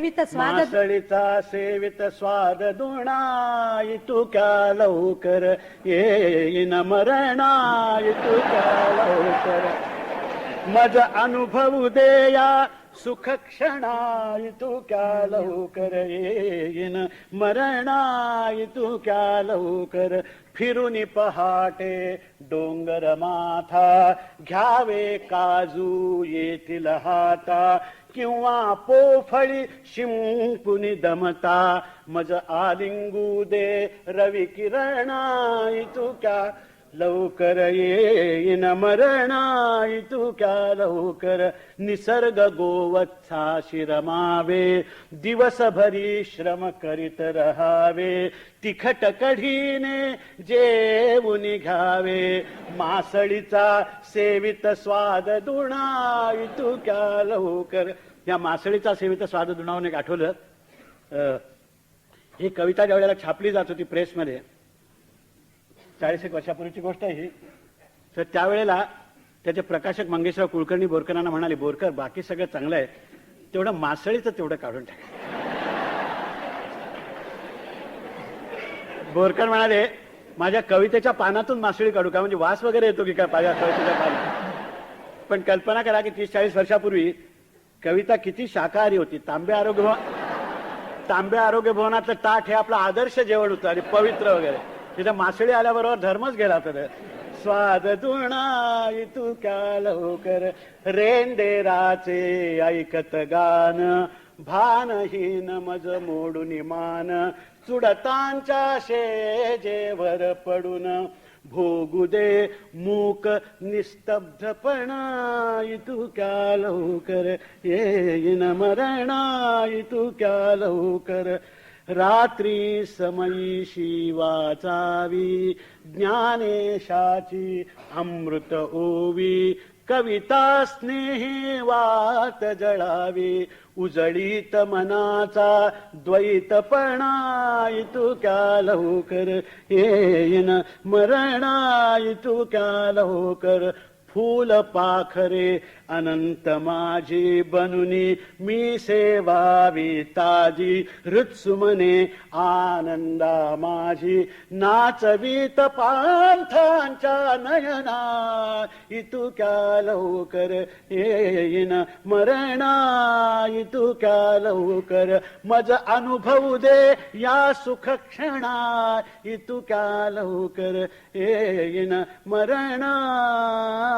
सेवित स्वाद मासळीचा सेवित स्वाद दुणा तुक्या लवकर येईन मरणा तुक्या लवकर मज अनुभव देया सुख क्षणा तुक्या लवकर येईन मरणा तुक्या लवकर फिरून पहाटे डोंगर माथा घ्यावे काजू येतील हाता किंवा पोफळी शिंपुनी दमता मज आलिंगू दे रवी किरणा तुक्या लवकर येईन मरणा तुक्या लवकर? निसर्ग गोवत्सा शिरमावे दिवसभरी श्रम करीत रहावे तिखट कढीने जेवून घ्यावे मासळीचा सेवित स्वाद दुणा तुक्या लवकर? या मासळीचा सेवित स्वाद दुणावून एक आठवलं? ही कविता ज्या वेळेला छापली जात होती प्रेसमध्ये चाळीस एक वर्षापूर्वीची गोष्ट आहे ही. तर त्यावेळेला त्याचे प्रकाशक मंगेशराव कुलकर्णी बोरकरांना म्हणाले बोरकर बाकी सगळं चांगलं आहे. तेवढं मासळीचं तेवढं काढून टाक. बोरकर म्हणाले माझ्या कवितेच्या पानातून मासळी काढू का? म्हणजे वास वगैरे येतो की काय माझ्या कवितेच्या पानात? पण कल्पना करा की तीस चाळीस वर्षापूर्वी कविता किती शाकाहारी होती. तांबे आरोग्य भवन तांबे आरोग्य भवनातलं ताट हे आपलं आदर्श जेवण होतं आणि पवित्र वगैरे. तिथं मासळी आल्याबरोबर धर्मच गेला तर स्वाद दुणा तू क्या लवकर. रेंदेराचे ऐकत गान. भानहीन मज मोडून मान. चुडतांच्या शेजेवर पडून. भोगू दे मूक निस्तब्धपणा. तू क्या लवकर. येईन मरणा तू क्या लवकर. रात्री समयी शिवाचावी ज्ञानेशाची अमृत ओवी कविता स्नेही वात जळावी उजळीत मनाचा द्वैतपणा तू क्या लवकर येईन मरणा तू क्या लवकर फूल पाखरे अनंत माझी बनुनी मी सेवावी ताजी हृत्सुमने आनंदा माझी नाचवीत पांथांच्या नयना इतू क्या लवकर येईन मरणा इतू क्या लवकर मज अनुभव दे या सुख क्षणा इतू क्या लवकर येईन मरणा.